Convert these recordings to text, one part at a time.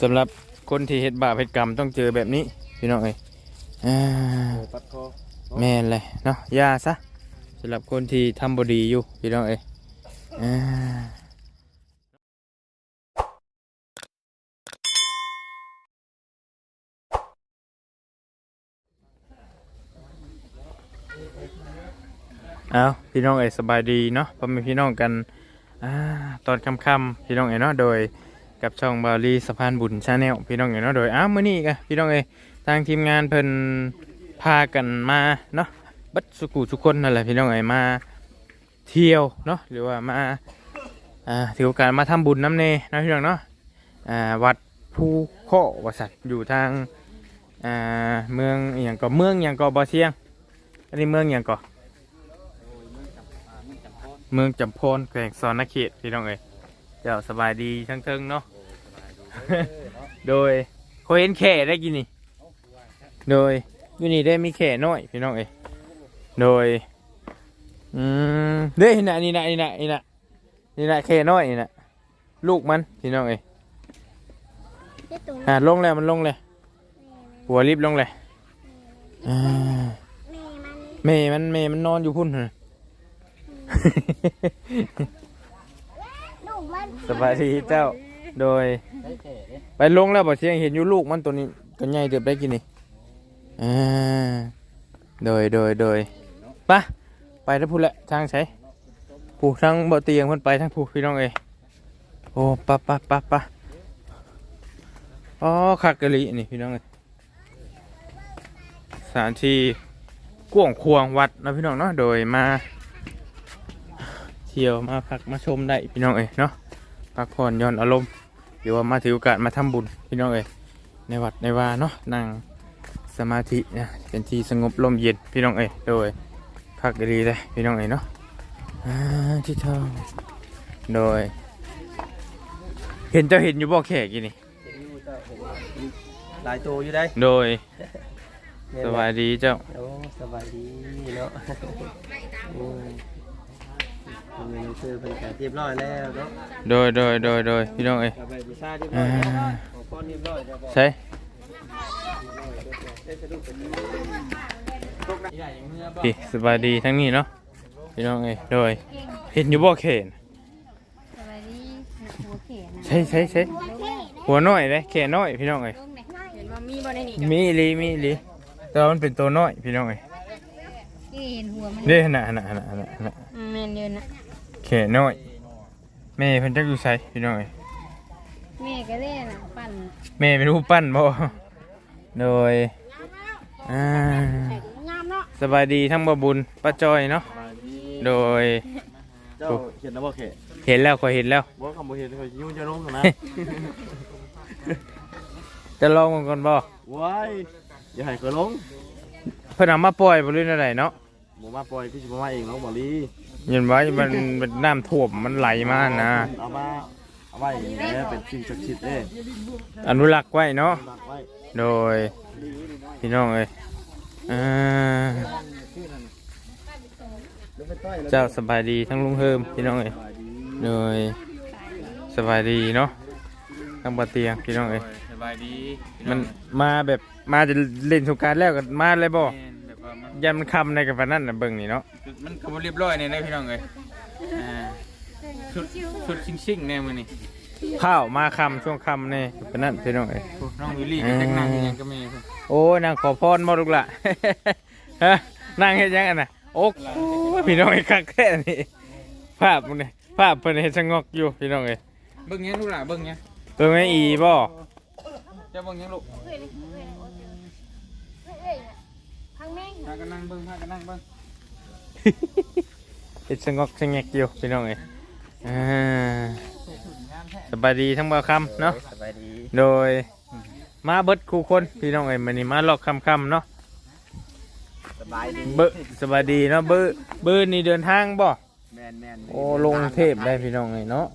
สำหรับคนที่เฮ็ดบาปเฮ็ดกรรมต้องเจอแบบนี้พี่น้องเอ้ยอ่าโอ้ปัดคอแม่นเลยเนาะอยาซะสำหรับคนที่ทำบดีอยู่พี่น้องเอ้ยอ่าเอาพี่น้องเอ้ยสบายดีเนาะพ่อแม่พี่น้องกันอ่าตอนค่ำๆพี่น้องเอ้ยเนาะโดย กับช่องบาลีสะพานบุญชาแนลพี่น้องเอ้ยเนาะโดยอ้าวมื้อนี้กะพี่น้องเอ้ยทางทีมงานเพิ่นพากันมาเนาะบัดสุกุทุกคนนั่นแหละพี่น้องไอ้มาเที่ยวเนาะหรือว่ามาอ่าถือโอกาสมาทำบุญน้ำเนนะพี่น้องเนาะอ่าวัดภูโควัดสัตว์อยู่ทางอ่าเมืองอย่างก็เมืองอย่างก็บ่อเชียง อันนี้เมืองอย่างก็เมืองจำพรแขวงสอนนเขตพี่น้องเอ้ย เจ้าสบายดีทั้งเทิงเนาะ โดยเคยเห็นแข่ได้กินนี่ โดยอยู่นี่ได้มีแข่น้อยพี่น้องเอ้ยโดย อืมเด้ยนี่นะนี่นะนี่นะนี่นะนี่นะเคน้อยนี่นะลูกมันพี่น้องเอ้ยเจ้าตัวอ่าลงแล้วมันลงเลย หัวรีบลงเลยอ่าแม่มันเมย์มันเมย์มันนอนอยู่พุ่นน่ะลูกมัน สบายดีเจ้า โดย ได้แก่เด้ไปลงแล้วบ่เสียงเห็นอยู่ลูกมันตัวนี้ก็ใหญ่เติบได้กินนี่อ่าโดยโดยโดยไปะไปแล้วพูดแหละทางใช้ผู้ทางบ่เตียงเพิ่นไปทางผู้พี่น้องเอ้ยโอ้ปะปะปะปะอ๋อคักกะลินี่พี่น้องเอ้ยสถานที่กว้างควางวัดนะพี่น้องเนาะโดยมา เที่ยวมาพักมาชมได้พี่น้องเอ้ยเนาะ พักผ่อนหย่อนอารมณ์หรือว่ามาถือโอกาสมาทำบุญพี่น้องเอ้ยในวัดในวาเนาะนั่งสมาธินะเป็นที่สงบลมเย็นพี่น้องเอ้ยโดยพักดีเลยพี่น้องเอ้ยเนาะอ่าที่เท่าโดย เห็นเจ้าเห็นอยู่บ่แขกกี่นี่เห็นอยู่เจ้าเห็นหลายตัวอยู่ได้ โดยแม่นสบ่บายดีเจ้าโอ้สบายดีเนาะอืม เงินซื้อเป็นกเรียบร้อยแล้วเนาะโดยโดยโดยโดยพี่น้องเอ้ยกลับไปพิซซ่าเรียบร้อยแล้วของป้อนเรียบร้อยแล้วบอกใช่ได้สะดุดเป็นพี่สบายดีทั้งนี้เนาะพี่น้องเอ้ยโดยเห็นอยู่บ่แขนสวัสดีหัวเขนนะใช่ใช่ใช่หัวน้อยเลยแขนน้อยพี่น้องเอ้ยลุงเนี่ยเห็นว่ามีบ่ได้นี่มีอีหลีมีอีหลีแต่ว่ามันเป็นตัวน้อยพี่น้องเอ้ยที่เห็นหัวมันเด้ขนาดขนาดขนาดขนาดขนาดอืมแม่นเดียนะ แค่น้อยแม่เพิ่นจักอยู่ไสพี่น้องเอ้ยแม่ก็เล่นน่ะปั่นแม่เป็นผู้ปั้นบ่โดยอ่างามเนาะสบายดีทั้งบ่บุญป้าจอยเนาะมาดีโดย เจ้าเขียนแล้วบ่แขกเห็นแล้วขอยเห็นแล้ว บ่คำบ่เห็นเขายุ่งจะลงนะ จะลองมันก่อนบ่ว้ายอย่าให้เขาลงเพิ่นเอามาปล่อยบ่รู้แนวใดเนาะบ่มาปล่อยพี่สิบ่มาเองเนาะบ่ลี เห็นว่ามันมันน้ำท่วมมันไหลมานะเอามาเอาไว้เนี่ยเป็นสิ่งศักดิ์สิทธิ์เด้อนุรักษ์ไว้เนาะรักไว้โดยพี่น้องเอ้ยอ่าเจ้าสบายดีทั้งลุงเฮิมพี่น้องเอ้ยโดยสบายดีเนาะทั้งบนเตียงพี่น้องเอ้ยสบายดีมันมาแบบมาจะเล่นสงกรารแล้วก็มาเลยบ่ ยันมันคำในกับนั้นน่ะเบิ่งนี่เนาะมันก็บ่เรียบร้อยเนี่ยนะพี่น้องเอ้ยอ่าชุดชุดชิงๆแน่มื้อนี้ข้าวมาคำช่วงคำนี่เป็นนั่นพี่น้องเอ้ย โอ้น้องวิลลี่ก็จักนั่งอยู่หยังก็แม่เพิ่นโอ้ยนางขอพรบ่ลูกละ ฮะนั่งเฮ็ดหยังกันน่ะโอ้ยพี่น้องไอ้คักแท้นี่ภาพมันนี่ภาพเพิ่นเฮ็ดสงอกอยู่พี่น้องเอ้ยเบิ่งหยังลูกหล่ะเบิ่งหยังเบิ่งแม่อีบ่เจ้าเบิ่งหยังลูกพังแม่ง พากันนั่งเบิ่งพากันนั่งเบิ่งเฮ็ดสงอกสงแงกอยู่พี่น้องเอ้ยอ่าสบายดีทั้งบ่าวคำเนาะ สบายดีโดยมาเบิดคู่คนพี่น้องเอ้ยมื้อนี้มาลอกค่ำๆเนาะสบายดีเบอสบายดีเนาะเบอร์เบอร์นี่เดินทางบ่ แมนแมนโอ้ลงเทพได้พี่น้องเอ้ยเนาะ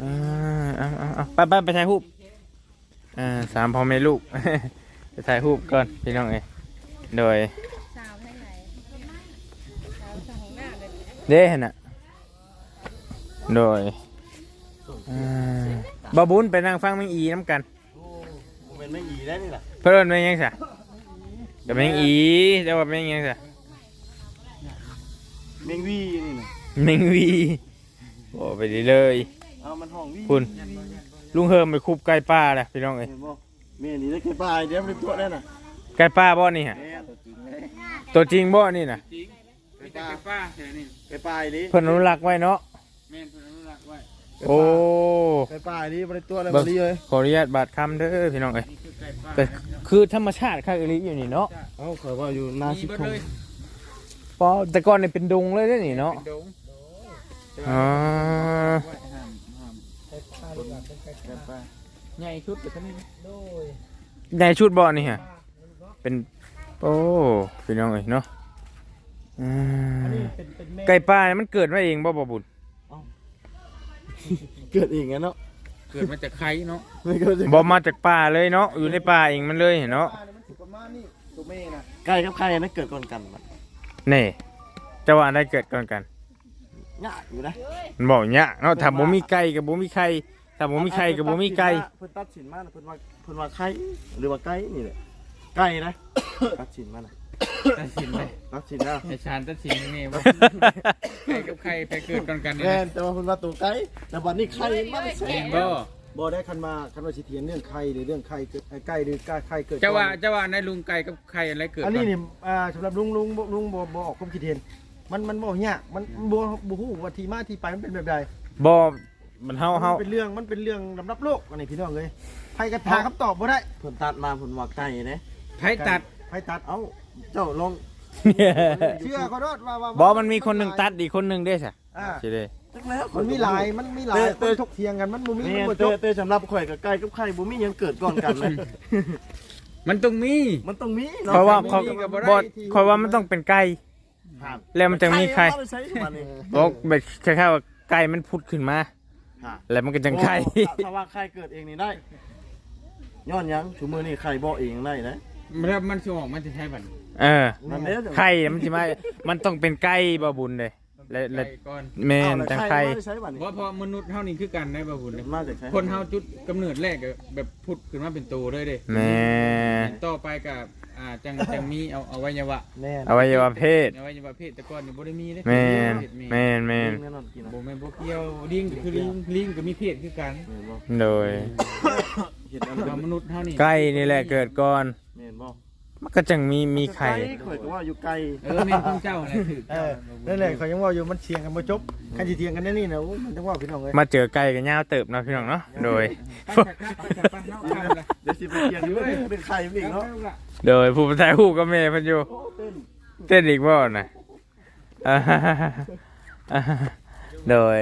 อ่าเอาเอาเอาไปไปไปถ่ายรูปอ่าสามพ่อแม่ลูก ไปถ่ายรูปก่อนพี่น้องเอ้ยโดย สาวให้ไหนสาวสองหน้าแบบนี้ เด้หั่นน่ะโดยอ่าบาบุญไปนั่งฟังแมงอีน้ำกันโอ้เป็นแมงอีได้นี่ล่ะเพิ่นเป็นยังซะกับแมงอีแต่ว่าเป็นยังซะแมงวีนี่น่ะแมงวีโอ้ไปดีเลยเอามันห้องวีคุณลุงเฮิมไปคุบไก่ป่าแหละพี่น้องเอ้ยเห็นบ่แม่นี่ได้แค่ปลายเดี๋ยวมันตัวได้น่ะไก่ป่าบ่นี่ฮะแม่ตัวจริงเลยตัวจริงบ่นี่น่ะ จริงไปจักป้าแค่นี้แค่ปลายดิเพิ่นอนุรักษ์ไว้เนาะแม่นเพิ่นอนุรักษ์ไว้โอ้แค่ปลายดิบ่ได้ตัวอะไรเบิ่บ่งดีเลยขออนุญาตบาดคำเด้อพี่น้องเอ้ยนี่คือไก่ป้าแต่คือธรรมชาติคักอีหลีอยู่นี่เนาะเอ้าข่อยว่าอยู่หน้ามีสิบเบิดคงเลยปอแต่ก่อนนี่เป็นดงเลยเด้อนี่เนาะเป็นดงอ๋อไว้ห้ามห้ามไก่ป้าใหญ่ชุดแต่เท่านี้ในชุดบ่นี่ฮะเป็นโอ้พี่น้องเอ้ยเนาะ อืมไก่ป่านี่มันเกิดมาเองบ่บ่บุญเกิดเองไงเนาะเกิดมาจากไข่เนาะไม่เกิดจากบ่มาจากป่าเลยเนาะอยู่ในป่าเองมันเลยเนาะประมาณนี้ตัวแม่น่ะไก่กับไข่นั่นเกิดก่อนกันมันนี่จะว่าได้เกิดก่อนกันยากอยู่นะมันบอกเนี้ยเนาะถ้าบ่มีไก่กับบ่มีไข่ถ้าบ่มีไข่กับบ่มีไก่เพิ่นตัดสินมาน่ะเพิ่นว่าเพิ่นว่าไข่หรือว่าไก่นี่แหละไก่นะ ตัดสินมาน่ะ ตัดสินเลยตัดสินแล้วไอ้ชานตัดสินนี่ว่าไข่กับไข่ไปเกิดก่อนกันนี่แม่นะนแต่ว่าเพิ่นว่าตัวไก่แต่บัดนี้ไข่มันแซ่เห็นบบ่บ่ได้คันมาคันว่าสิเถียงเรื่องไข่หรือเรื่องไข่เกิดเอ่อไก่หรือกาไข่เกิดเจ้าว่าก่อนเจ้าว่าในลุงไก่กับไข่อะไรเกิดอันก่นี้นี่อ่าสำหรับลุงลุงบ่ลุงบ่บ่ออกความคิดเห็น มันมันบ่ยากมันบ่บ่ฮู้ว่าที่มาที่ไปมันเป็นแบบใดบ่มันเฮาเฮามันเป็นเรื่องมันเป็นเรื่องลำดับโลกอันนี้พี่น้องเอ้ยไผก็หาคำตอบบ่ได้เพิ่นตัดมาเพิ่นว่าไก่เด้ไผ่ตัดไผตัดเอ้า เจ้าลองเชื่อเขาโดดว่าว่าบ่มันมีคนหนึงตัดอีกคนหนึงเด้ซะอ่าสิเด้จักแล้วมันมีหลายมันมีหลายคนถกเถียงกันมันบ่มีแม่มันนบ่จเต้บเต้สำหรับข่อยกับไก่กับไข่บ่มีหยังเกิดก่อนกันเลยมันต้องมี มันต้องมีเนาะเพราะว่าไม่เขามีก็บ่ได้บ่เพราะว่ามันต้องเป็นไก่ครับแล้วมันจะมีไข่เอาไปใช้บัดนี้บอกแบบคล้ายๆว่าไก่มันพุดขึ้นมาฮะแล้วมันก็จังไข่โอ้ถ้าถ้าว่าไข่เกิดเองนี่ได้ย้อนหยังชูมือนี่ไข่บ่เองได้นะมันมันสิออกมันจะใช้บัด เออนั่นเด้อไข่มันสิมา มันต้องเป็นไก่บ่บุญเลยและและไก่ก่อนแม่นเอาแล้วจังไข่ไข่มาได้ใช้บัดนี้เพราะพอมนุษย์เฮานี่คือกันได้บ่บุญเลยมาจากใช้คนเฮาจุดกำเนิดแรกก็แบบพุดขึ้นมาเป็นตัวเลยเด้แม่นต่อไปกับอ่าจังจังมีเอาอวัยวะแม่นอวัยวะเพศอวัยวะเพศแต่ก่อนนี่บ่ได้มีเด้แม่นเพศมีแม่นแม่นแน่นอนกินนะบ่แม่นบ่เกี่ยวลิงก็คือลิงลิงก็มีเพศคือกันแม่นบ่โดยเห็ดอันเรามนุษย์เฮานี่ไก่นี่แหละเกิดก่อนแม่นบ่มันก็จังมีมีไข่ข่อยก็ว่าอยู่ไกลเออแม่นของเจ้าแหละถือเออนั่นแหละเขายังว่าอยู่มันเถียงกันบ่จบคันสิเถียงกันแน่นี่นะโอ้ยมันจังว่าพี่น้องเอ้ยมาเจอไก่กันยาวเติบเนาะพี่น้องเนาะโดย ไปจักไปจักไปเฮาเอาละเดี๋ยวสิไปเกียงอยู่เป็นไข่อีกเนาะโดยผู้ประทายหูกับแม่เพันอยู่ โอ้เต้นเต้นอีกบ่น่ะอ่าฮ่าฮ่าฮ่าอ่าฮ่าโดย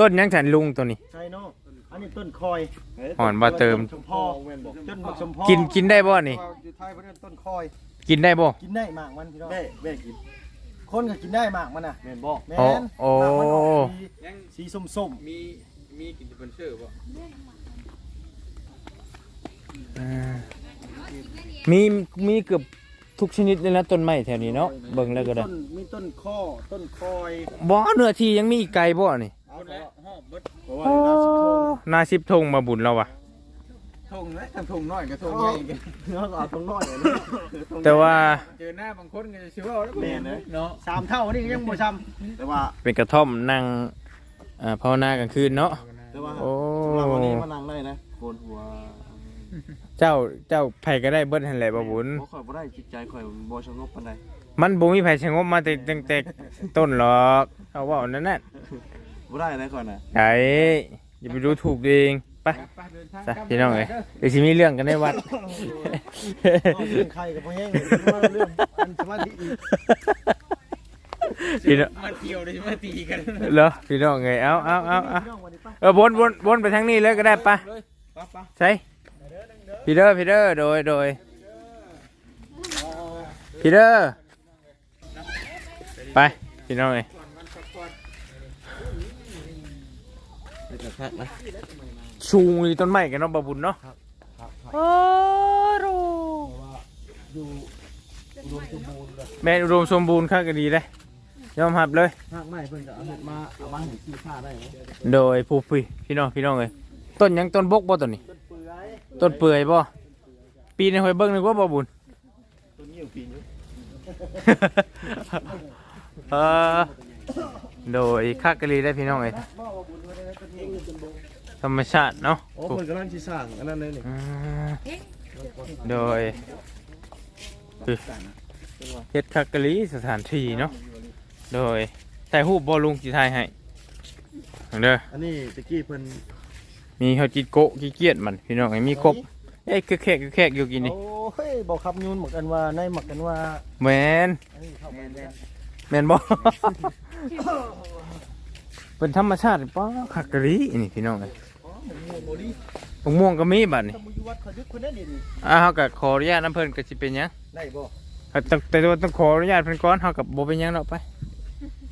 ต้นยังฉันลุงตัวนี้ใช่เนาะ อันนี้ต้นคอยอ่อนบ่เติม ชมพอต้นบักชมพอกินกินได้บ่นี่ อยู่ไทยเพิ่นต้นคอย กินได้บ่ กินได้หมากมันพี่น้องแม่แม่กินคนก็กินได้หมากมันน่ะแม่นบ่แม่โอ้นโอ้ หมากมันออกสียังสีส้มมีมีกินสปอนเซอร์บ่อ่ามีมีเกือบทุกชนิดเลยนะต้นไม้แถวนี้เนาะเบิ่งแล้วก็ๆได้ต้นมีต้นข้อต้นคอยบ่เนื้อที่ยังมีอีกไก่บ่นี่ เอาละฮอบเบิดเพราะว่าโอ้เวลาสิบโทงนาสิบทงมาบุญเราว่ะทงนะทงน้อยกับทงใหญ่กันเนาะเอาตรงน้อยอะเนาะแต่ว่าเจอหน้าบางคนก็จะชื่อว่าแล้วแม่นนะเนาะสามเท่านี่ก็ยังบ่ซ้ำแต่ว่าเป็นกระท่อมนั่งอ่าภาวนากลางคืนเนาะ แต่ว่าโอ้ สำหรับวันนี้มานั่งได้นะโกนหัวเจ้าเจ้าไผก็ได้เบิดหั่นแหละบ่บุญ บ่ข่อยบ่ได้จิตใจข่อยบ่สงบปานใดมันบ่มีไผสงบมาแต่ตั้งแต่ต้นหรอกเขาเว้านั่นน่ะ บ่ได้นะข่อยน่ะไอ้อย่าไปดูถูกตัวเองไปไปเดินทางซะพี่น้องเอ้ยเดี๋ยวสิมีเรื่องกันในวัดเอาเรื่องใครกับพ่อแห้งเรื่องอันสมาธิอีกพี่น้องมาเที่ยวเลยมาตีกันเหรอพี่น้องเอ้ยเอาเอาเอาเอาพี่น้องวันนี้ไปเออวนวนวนไปทางนี้เลยก็ได้ปะเลยปะปะใช่พี่เด้อพี่เด้อโดยโดยพี่เด้อไปพี่น้องเอ้ย ไปกระทักนะชูงต้นไม้กันเนาะบาบุญเนาะโอ้โหแม่นอุดมสมบูรณ์ข้างก็ดีเลยยอมรับเลยภาคใหม่เพิ่นก็เอาเฮ็ดมาเอามาให้ขี้ข้าได้นะโดยผู้พี่พี่น้องพี่น้องเลยต้นหยังต้นบกบ่ต้นนี้ ต้นเปื่อยบ่ปีในหอยเบิ้งนึกว่าบ่บุญตัวนี้อยู่ปีนี้ เออ โดยคักกะลีได้พี่น้องเอ้ยบ่ว่าบุญไว้ได้ตัวนี้อยู่จนบ่ธรรมชาติเนาะโอ้เพิ่นกำลังสิสร้างอันนั้นเลยนี่อ่าโดยคือเฮ็ดคักกะลีสถานที่เนาะโดยถ่ายรูปบ่ลุงสิถ่ายให้เอาเด้ออันนี้ตะกี้เพิ่นมีเฮาจิโกะกิเกียจมันพี่น้องไอ้มีครบเอ้ยคือแขกคือแขกอยู่กินนี่โอ้ยบอกคำยูนหมักกันว่าในหมักกันว่าแมนอันนี้เข้าไปแล้ว แมนบ่ เป็นธรรมชาติป้าคักกะลีนี่พี่น้องเอ้ยอ๋อหมูโมลี่มะม่วงก็มีบัดนี่ถ้ามูอยู่วัดเขายึดคนได้นี่นี่อ่าเฮาก็ขออนุญาตน้ำเพิ่นก็สิเป็นหยังได้บ่แต่ต้องแต่ว่าต้องขออนุญาตเพิ่นก่อนเฮากับบ่เป็นหยังดอกไป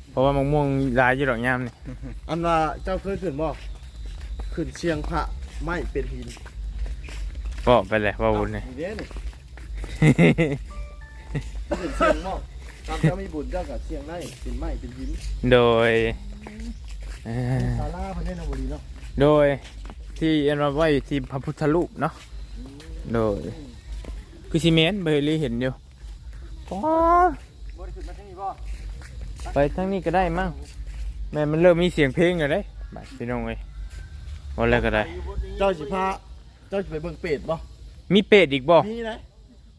เพราะว่ามะม่วงหลายอยู่ดอกยามนี่อันว่าเจ้าเคยขึ้นบ่ขึ้นเชียงพระไม่เป็นหินบอกไปเลยว่าบุญนี่นี่ เด้นี่ขึ้นเชียงบ่ ตามเจ้ามีบุญเจ้ากับเชียงได้เป็นไม้เป็นหินโดยเอ่อศาลาเพิ่นได้นำบ่ดีเนาะโดยที่อันว่าไว้ที่พระพุทธรูปเนาะโดยคือซีเมนต์เบลลี่เห็นอยู่อ๋อบ่ได้ขึ้นมาทางนี้บ่ไปทางนี้ก็ได้มั้งแม่มันเริ่มมีเสียงเพลงแล้วเด้บัดพี่น้องเอ้ยว่าแล้วก็ได้ เจ้าสิพาเจ้าสิไปเบิ่งเป็ดบ่มีเป็ดอีกบ่มีนะ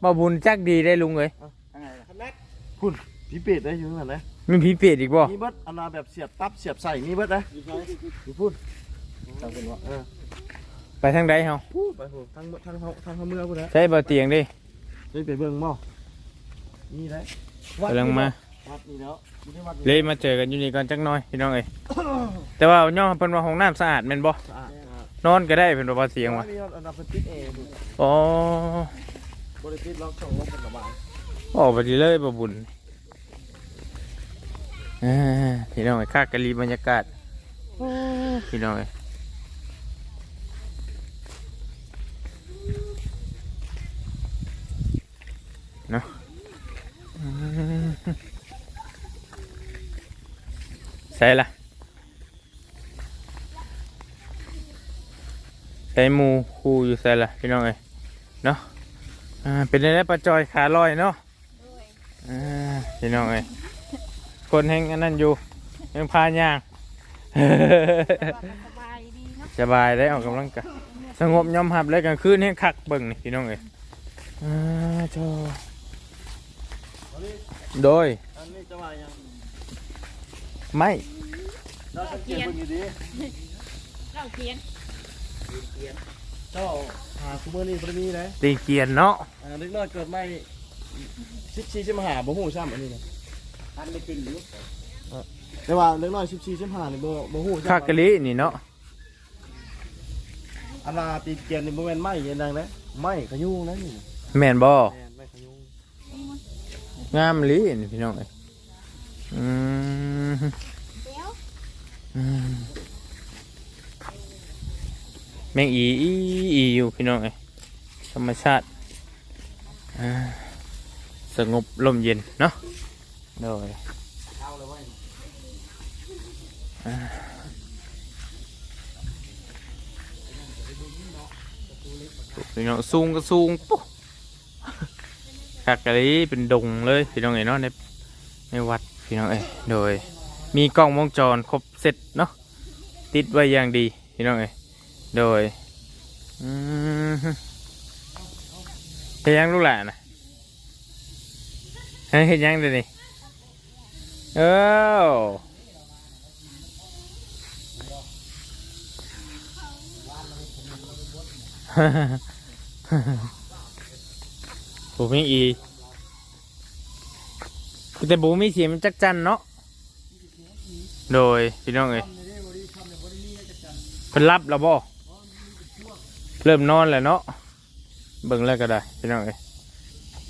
บ่บุญจักดีได้ลุงเอ้ยทางไหนล่ะแม็ก คุณพี่เป็ดได้อยู่นั่นนะมีผีเป็ดอีกบ่มีเบิดอันนาแบบเสียบตับเสียบใส่มีเบิดนะอยู่พูดทางเป็นวะเออไปทางใดเฮาพูดไปพูดทางทางทางทางเขาเมืองพูดนะใช้บ่เตียงดิได้ไปเบิ่งบ่นี่ได้กำลังมาวัดนี่แล้วอยู่ในวัดเลยมาเจอกันอยู่นี่ก่อนจักหน่อยพี่น้องเอ้ยแต่ว่าย่อเพิ่นว่าห้องน้ำสะอาดแม่นบ่สะอาดนอนก็ได้เพิ่นว่าบ่เสียงว่ะมีอันนาเป็นติดเอดูอ๋อบริติดล็อกช่องลมเป็นระบายออกไปดีเลยบ่บุญ อ่าพี่น้องเอ้ยคากะลีบรรยากาศโอ้พี่น้องเอ้ยเนาะอืมใส่ละใส่หมูคูอยู่ใส่ละพี่น้องเอ้ยเนาะอ่าเป็นได้ปลาจอยขาลอยเนาะด้วยอ่าพี่น้องเอ้ย คนแห่งอันนั้นอยู่ยังพาย่างว่าสบายดีเนาะสบายได้ออกกำลังกายสงบยอมหับเลยกลางคืนให้คักเบิ่งนี่พี่น้องเอ้ยอ่าโธ่โดยอันนี้จะมายังไม่เราสังเกตเบิ่งอยู่ดีเราเขียนเจ้าหาคุเมอร์นี่บ่ได้มีนะตีเกียนเนาะอ่าเล็กน้อยเกิดไม่ชิบชีชิมหาบ่ฮู้ซ้ำอันนี้นะ ทันไม่จริงอยู่แต่ว่าเล็กน้อยชิบชีชิมหานี่บ่บ่ฮู้ซ้ำคักกะลินี่เนาะอันนาตีเกียนนี่บ่แม่นไม้เย็นดังนะไม้ขยุงนะนี่แม่นบ่แม่นไม้ขยุงงามลีนี่พี่น้องเอ้ยอืมเดี๋ยวอืมแมงอีอีอีอยู่พี่น้องเอ้ยธรรมชาติอ่าสงบลมเย็นเนาะ โดยเอาเลยเว้ยพี่น้องสูงก็สูงปุ๊บคักกะลีเป็นดงเลยพี่น้องเอ้เนาะในในวัดพี่น้องเอ้โดย มีกล้องวงจรครบเสร็จเนาะติดไว้อย่างดีพี่น้องเอ้โดยเฮ็ดยังลูกหลานนะเฮ้ยยังเดี๋ยนี้ เอ้าผมมีอีแต่บูมีเสียมันจักจันเนาะ โดยพี่น้องเอ้ยเป็นรับแล้วบ่เริ่มนอนแล้วเนาะ เบิ่งแล้วก็ได้พี่น้องเอ้ย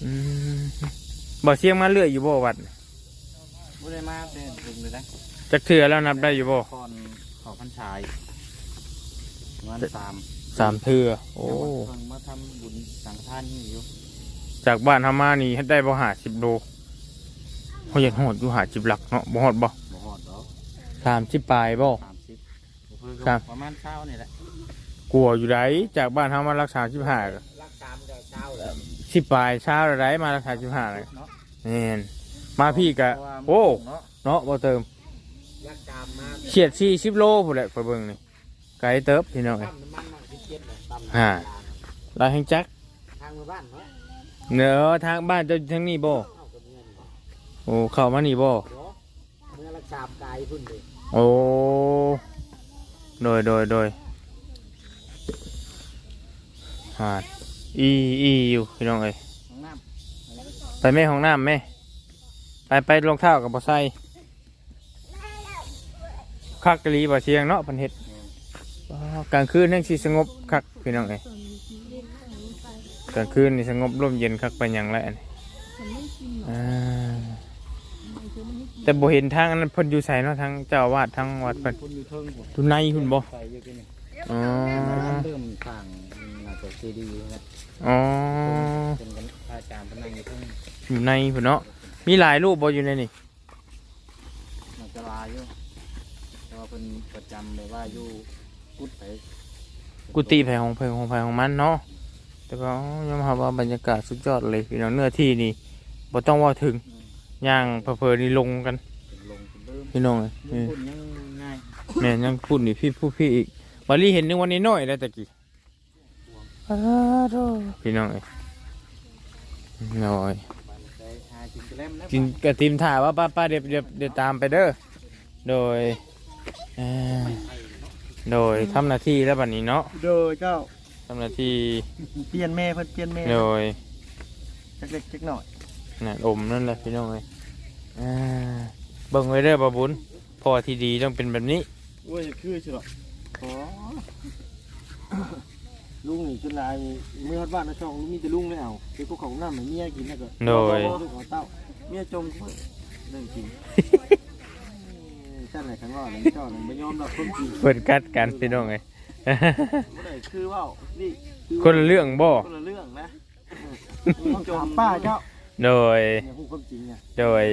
อืมบ่เสียงมาเรื่อยอยู่บ่วัด บ่ได้มาเป็นถึงเลยนะจักเถื่อแล้วนับได้อยู่บ่คอนขอพันชายวันสามสามเถื่อโอ้เพิ่งมาทำบุญสังฆทานนี่อยู่จากบ้านทามานี่ได้บ่หาสิบโลเขาอยากหอดอยู่หาสิบหลักเนาะบ่หอดบ่บ่ฮอดดอกสามสิบปลายบ่สามสิบเพิ่งครับประมาณเช้านี่แหละกลัวอยู่ไดจากบ้านทามารักษาสิบห้ารักสามกับเช้าสิบปลายเช้าอะไรมาราคาสิบห้าเลยแม่น มาพี่กะโอ้เนาะเนาะบ่เติมเฉียดสี่สิบโลพุ่นแหละไปเบิ่งนี่ไกลเติบพี่น้องเอ้ยฮ่าลายแห่งจักทางบ้านเนาะเนื้อทางบ้านเจ้าทางนี้บ่โอ้เข้ามานี่บ่เมื่อรักษาบกายพุ่นเลยโอ้โดยโดยโดยหาดอีอีอยู่พี่น้องเอ้ยของน้ไปแม่ห้องน้ำแม่ ไปไปรองเท้ากับบ่ใส่คักกะลีบ่เชียงเนาะเพันเฮ็ดอ้าวกลางคืนนั่งสิสงบคักพี่น้องเอ้ยกลางคืนนี่สงบร่มเย็นคักไปหยังไรอันนี้อ่าแต่บ่เห็นทางอันนั้นเพิ่นอยู่ไสเนาะทางเจ้าอาวาดทางวัดเพิ่นำคนอยู่เทิงผมอยู่ในหุ่นบ่ใส่อยู่กินนี่อ๋อเริ่มต่างน่าจะซีดีนะอ๋อเป็นกันอาจารย์พนังอยู่ทั้งอยู่ในพุ่นเนาะ มีหลายรูปบ่อยู่ในนี่น่าจะลายอยู่แต่ว่าเป็นประจำเลยว่าอยู่กุดไปกุฏิไผของไผของไผของมันเนาะแต่ก็อ๋อยอมรับว่าบรรยากาศสุดยอดเลยพี่น้องเนื้อที่นี่บ่ต้องเว่าถึงย่างเพอๆนี่ลงกัน เป็นลงเป็นเริ่มพี่น้องเอ้ยยังพุ่นยังง่ายแม่นยังพูดนี่พี่ผู้พี่อีกบาลีเห็นนึงวันนี้น้อยแล้วตะกี้อ้าวโธ่พี่น้องเอ้ยน้อย ไปหาจินกระเล่มนะกินกระติมถ่ายว่าป้าป้าเดี๋ยวเดี๋ยวเดี๋ยวตามไปเด้อ โดยเอ่อโดยทำหน้าที่แล้วบัดนี้เนาะโดยเจ้าทำหน้าที่เปลี่ยนแม่เพิ่นเปลี่ยนแม่โดยจักเล็กจักหน่อยน่ะอมนั่นแหละพี่น้องเอ้ยอ่าเบิ่งไว้เด้อบาบุญพอที่ดีต้องเป็นแบบนี้ โอ้ยคือใช่หรออ๋อลุงนี่ชุนลายเมื่อฮอดบ้านนะช่องลุงมีแต่ลุงไม่เอาคือพวกของน้ำให้เมียกินนะก็โดยบ่บ่ลูกเอาเต้า เมียจมเพิ่นเรื่องจริงท่านไหนคันว่าเนี่ยเจ้าเนี่ยไม่ยอมรับคนจริงเปิดกัดกันพี่น้องเอ้ยบ่ได้คือว่านี่คือคนละเรื่องบ่คนละเรื่องนะต้องถามป้าเจ้าโดยอย่าพูดความจริงอะโดย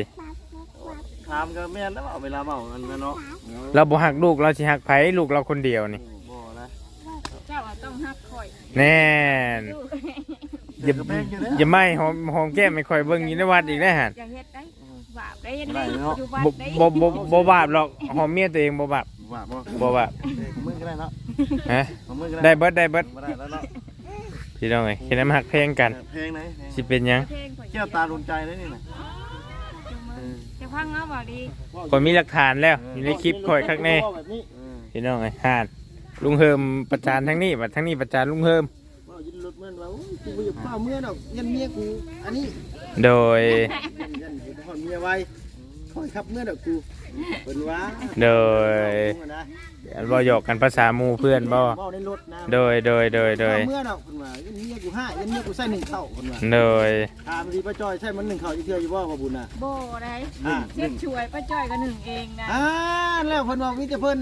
ถามกับแม่นแล้วเอาเวลาเมากันนะเนาะเราบ่หักลูกเราสิหักไผลูกเราคนเดียวนี่บ่นะเจ้าอะต้องฮักข่อย แน่นลูก อย่าอย่าไม่หอมหอมแก้มไม่ค่อยเบิ่งอยู่ในวัดอีกได้อหั่นอย่าเฮ็ดได้บาปได้ยังไงอยู่บ้านบ่ได้บ่บ่บ่บาปหรอกหอมเมียตัวเองบ่บาปว่าบ่บ่บาปมือก็ได้เนาะฮะเอามือก็ได้ได้เบิดได้เบิดบ่ได้แล้วเนาะพี่น้องเอ้ยคิดน้ำหักเพลงกันเพลงไหนเพลงสิเป็นหยังเพลงข่อยแก้วตาดวงใจได้นี่น่ะจะพังเอาบ่ดีข่อยมีหลักฐานแล้วอยู่ในคลิปข่อยข้างในแบบนี้พี่น้องเอ้ยห่านลุงเฮิมประจานทั้งนี้บัดทั้งนี้ประจานลุงเฮิมว่ายินรถเมื่อนว่าโอ้ยกูบ่อยากพาเมื่อดอกยันเมียกู อันนี้โดย ยันยันเห็นพอเมียไว้คอยขับเมื่อดอกกูเพิ่นว่าโดยนะบ่หยอกกันภาษาหมู่เพื่อนบ่เว้าในรถนะโดยโดยโดยโดยเมื่อดอกเพิ่นว่ายันเมียกูห้ายันเมียกูใส่หนึ่งเท่าเพิ่นว่าโดย ถามดีป้าจ้อยใช่มันหนึ่งเท่าอีเทื่ออยู่บ่ว่าบุญน่ะโบได้อ่าเช็ดช่วยป้าจ้อยก็หนึ่งเองนะอ่าแล้วเพิ่นว่ามีแต่เพิ่น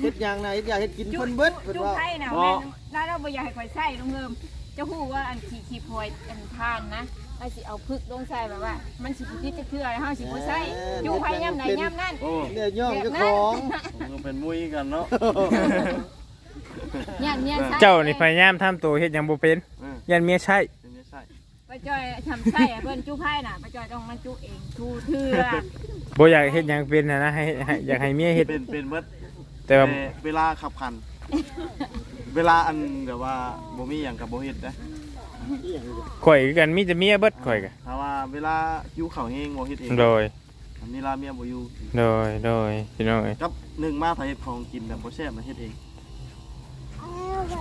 เฮ็ดอย่างไหนอยากเฮ็ดกินเพิ่นเบิดเพิ่นจุ๊ว่าไผ่น่ะบ่แม่นน่าเราบ่อยากให้ข่อยใส่ลุงเฮิม จะฮู้ว่าอันขี้ขี้พลอยอันทานนะไอ้สิเอาพึกลงใส่แบบว่า มันสิบ่ติดจะเทื่อเฮาสิบ่ใส่จุ๊ไผ่ยามใดยามนั้นโอ้เนี่ยย่องเจ้าของเป็นมุ้ยกันเนาะยามเนี่ยใส่เจ้านี่พยายามทำตัวเฮ็ดหยังบ่เป็นยันเมียใช่ไม่ใช่ป้าจ้อยทำใส่อะเพิ่นจุ๊ไผ่น่ะป้าจ้อยต้องมาจุ๊เองทูเทื่อบ่อยากเฮ็ดหยังเป็นนะนะให้ให้อยากให้เมียเฮ็ดเป็นเป็นเบิดแต่ว่าแต่เวลาขับคัน เวลาอันแบบว่าบ่มีหยังกับบ่เฮ็ดนะข่อยคือกันมีแต่เมียเบิดข่อยก็ถ้าว่าเวลาหิวข้าวแห้งบ่เฮ็ดเองโดย อันนี้ลาเมียบ่อยู่โดย โดยพี่น้องเอ้ยกับหนึ่งมาถ้าเฮ็ดของกินแบบบ่แซ่บนะเฮ็ดเอง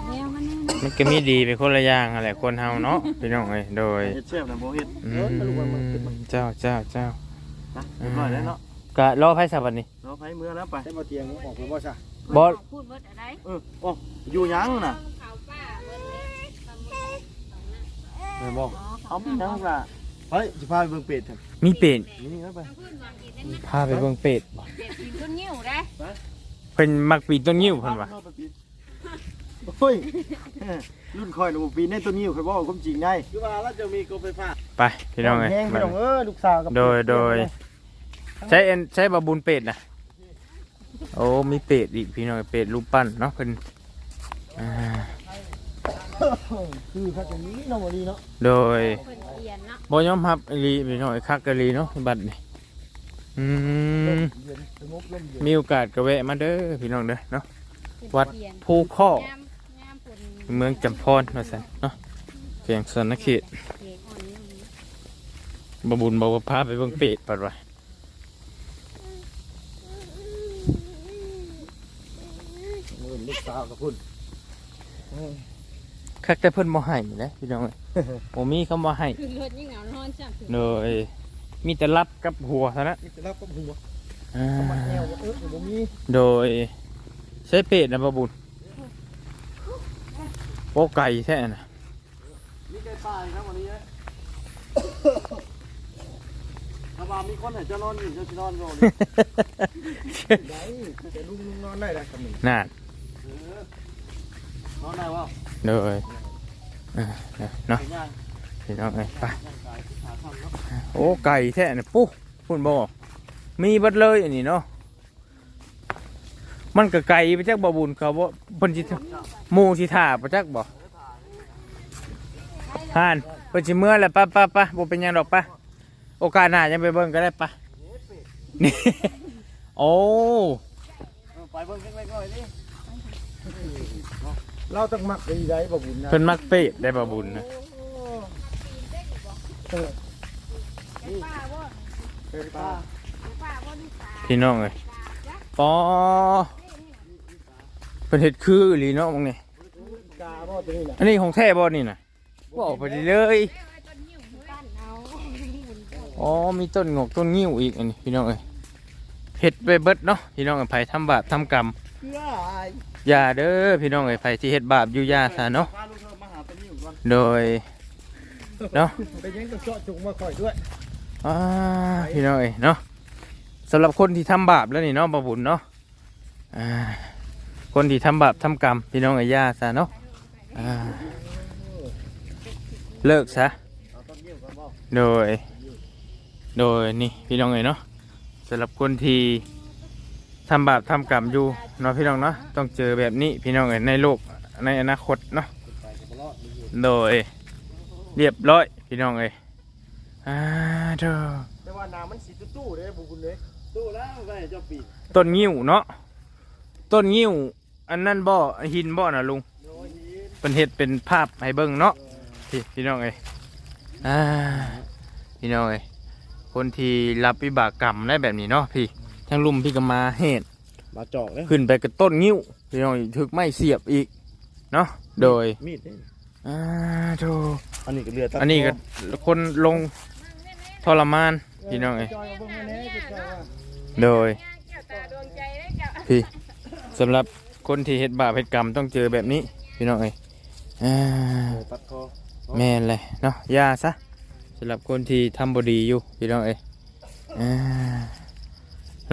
แนวมันนี่มันก็มีดีเป็นคนละอย่างนั่นแหละคนเฮาเนาะพี่น้องเอ้ยโดยเฮ็ดแซ่บนะบ่เฮ็ดอืมเจ้าเจ้าเจ้านะเรียบร้อยแล้วเนาะก็รอไผสักวันนี้เราไปเมื่อแล้วไป ได้บ่เตียงออกไปบ่ซะ บ่ พูดเบิดอะไรเออโอ้อยู่หยังน่ะเขาป้าเบิดเลยไม่บอกเอาไม่ยังล่ะเฮ้ยสิพาไปเบิ่งเป็ดเถอะมีเป็ดนี่นะไปพูดวางกินได้ไหมพาไปเบิ่งเป็ดบ่เด็ดกินต้นนิ้วได้เพิ่นมักปีนต้นงิ้วเพิ่นว่าโอ้ยรุ่นคอยหนูปีนในตัวนี้อยู่เคยบอกความจริงได้คือว่าเราจะมีกบไฟฟ้าไปพี่น้องเอ้ยแห้งพี่น้องเออลูกสาวกับโดยโดยใช้เอ็นใช้บาบุญเป็ดนะ โอ้มีเป็ดอีกพี่น้องเป็ดรูปปั้นเนาะเพิ่นอ่าคือคักอย่างนี้เนาะบ่ดีเนาะโดยเพิ่นเปลี่ยนเนาะบ่ยอมรับอีหลีพี่น้องไอ้คักกะลีเนาะบัดนี่อืมเย็นสงบลมเย็นมีโอกาสก็แวะมาเด้อพี่น้องเด้อเนาะเพิ่นวัดเปลี่ยนภูข้อยามยามเพิ่นเมืองจำพรว่าซั่นเนาะเพียงสนเขตเด็กอ่อนนี่บ่บุญบ่ว่าพาไปเบิ่งเป็ดปัดว่า มือลูก สาวกับพุ่นคักแต่เพิ่นบ่ให้นะพี่น้องเอ้ยบ่มีคำว่าให้คือรถยิ่งเหงานอนจังคือโดยมีแต่รับกับหัวเท่านั้นนี่จะรับกับหัวอ่ามันแนวเออบ่มีโดยใช้เป็ดนะบ่บุญโอ้ไก่แท้น่ะมีไก่ป่าอีกครับวันนี้เอ้ยถ้าว่ามีคนให้เจ้านอนอยู่เจ้าสินอนอยู่นี่ได้แต่ลุงลุงนอนได้แล้วครับนี่น่าน นอนได้ว่าโดยเออเนาะเป็นย่างพี่น้องเอ้ยไปย่างกายหาทำเนาะโอ้ไก่แท้น่ะปุ๊พุ่นบ่มีเบิดเลยอันนี้เนาะมันก็ไก่ไปจักบ่บุญเขาบ่เพิ่นสิหมู่สิท่าบ่จักบ่ห่านเพิ่นสิเมื่อแล้วปะปะปะบ่เป็นหยังดอกปะโอกาสหน้ายังไปเบิ่งก็ได้ปะนี่ โอ้ เออไปเบิ่งเล็กๆหน่อยดิ เราต้องมักดีได้บ่บุญนะเพิ่นมักเป็ดได้บ่บุญนะป้าบ่เป็นป้าป้าบ่ดูตาพี่น้องเอ้ยปอเพิ่นเฮ็ดคืออีหลีเนาะมึงนี่กาบ่ตัวนี้น่ะอันนี้ของแท้บ่นี่น่ะบ่เอาไปเลยปั้นเอาอ๋อมีต้นงอกต้นงิ้วอีกอันนี้พี่น้องเอ้ยเฮ็ดไปเบิดเนาะพี่น้องเอ้ยไผทำบาปทำกรรม เพื่อ อายอย่าเด้อพี่น้องเอ้ยไผที่เฮ็ดบาปอยู่อย่าซะเนาะพาลูกเธอมาหาตัวนี้อยู่ก่อนโดยเนาะไปยังกับเจาะจุกมาข่อยด้วยอ่าพี่น้องเอ้ยเนาะสำหรับคนที่ทำบาปแล้วนี่เนาะบ่บุญเนาะอ่าคนที่ทำบาปทำกรรมพี่น้องเอ้ยอย่าซะเนาะอ่าเลิกซะเอาต้นเยี่ยมก่อนบ่โดย โดยนี่พี่น้องเอ๋ยเนาะสำหรับคนที่ ทำบาปทำกรรมอยู่เนาะพี่น้องเนาะต้องเจอแบบนี้พี่น้องเอ๋ยในโลกในอนาคตเนาะไปกับบ่รอดอยู่โดย เรียบร้อยพี่น้องเอ๋ยอ่าเด้อแต่ว่าน้ำมันสีตู้ๆเด้บุคุณเลยตู้แล้วก็ให้เจ้าปีกต้นงิ้วเนาะต้นงิ้วอันนั้นบ่หินบ่น่ะลุงโดยนี้เป็นเห็ดเป็นภาพให้เบิ่งเนาะพี่พี่น้องเอ๋ยอ่าพี่น้องเอ๋ยคนที่รับวิบากกรรมได้แบบนี้เนาะพี่ ทั้งลุมพี่ก็มาเหตุมาจอกเลยขึ้นไปกับต้นงิ้วพี่น้องถึกไม่เสียบอีกเนาะโดยมีดนี่อ่าโธ่อันนี้ก็เรือตัดอันนี้ก็คนลงทรมานพี่น้องเอ้ยจอยเอาเบิ่งมาแน่เจ้าว่าโดยแก้วตาดวงใจได้เจ้าพี่สำหรับคนที่เฮ็ดบาปเฮ็ดกรรมต้องเจอแบบนี้พี่น้องเอ้ยอ่าเออตัดคอแม่นเลยเนาะอยาซะสำหรับคนที่ทำบดีอยู่พี่น้องเอ้ยอ่า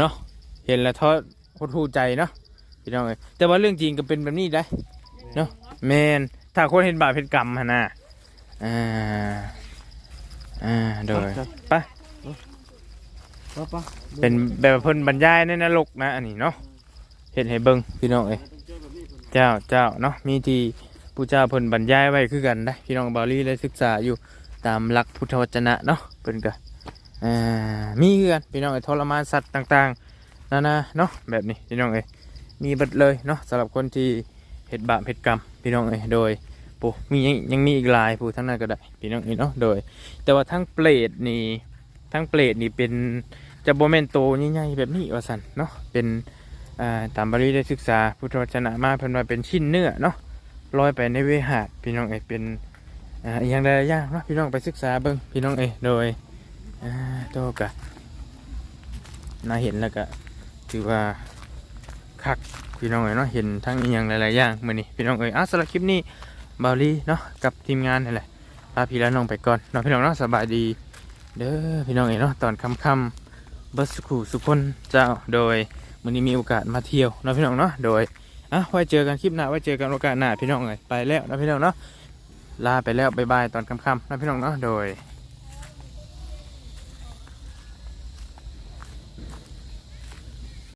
เนาะเห็นแล้วท้อหดหูใจเนาะพี่น้องเอ้ยแต่ว่าเรื่องจริงก็เป็นแบบนี้ได้เนาะแมนถ้าคนเห็นบาปเห็นกรรมฮะนะอ่าอ่าโดยไปะป้าป้าเป็นแบบเพิ่นบรรยายในนรกนะอันนี้เนาะเห็นให้เบิ่งพี่น้องเอ้ยเจ้าเจ้าเนาะมีที่ผู้เจ้าเพิ่นบรรยายไว้คือกันได้พี่น้องบาลีได้ศึกษาอยู่ตามหลักพุทธวจนะเนาะเพิ่นก็ อ่ามีคือกันพี่น้องเอ้ยทรมานสัตว์ต่างๆนานาเนาะแบบนี้พี่น้องเอ้ยมีบิดเลยเนาะสำหรับคนที่เห็ดบาปเห็ดกรรมพี่น้องเอ้ยโดยปูมียังยังมีอีกหลายผู้ทั้งนั้นก็ได้พี่น้องเอ้ยเนาะโดย แต่ว่าทั้งเปรตนี่ทั้งเปรตนี่เป็นจะโบเมนโตใหญ่ๆแบบนี้ว่าสันเนาะเป็นอ่าตามบาลีได้ศึกษาพุทธวจนะมาเพิ่นว่าเป็นชิ้นเนื้อเนาะลอยไปในเวหาพี่น้องเอ้ยเป็นอ่าอย่างใดอย่างเนาะพี่น้องไปศึกษาเบิ่งพี่น้องเอ้ยโดย อ่าโตกะน่าเห็นแล้วก็ถือว่าคักพี่น้องเอ๋ยเนาะเห็นทั้งอีหยังหลายๆอย่างมื้อนี้พี่น้องเอ๋ยอะสำหรับคลิปนี้บาลีเนาะกับทีมงานนี่แหละพาพี่และน้องไปก่อนเนาะพี่น้องเนาะสบายดีเด้อพี่น้องเอ๋ยเนาะตอนค่ำๆบัสสุขุสุคนเจ้าโดยมื้อนี้มีโอกาสมาเที่ยวเนาะพี่น้องเนาะโดยอะไว้เจอกันคลิปหน้าไว้เจอกันโอกาสหน้าพี่น้องเอ๋ยไปแล้วเนาะพี่น้องเนาะลาไปแล้วบ๊ายบายตอนค่ำๆเนาะพี่น้องเนาะโดย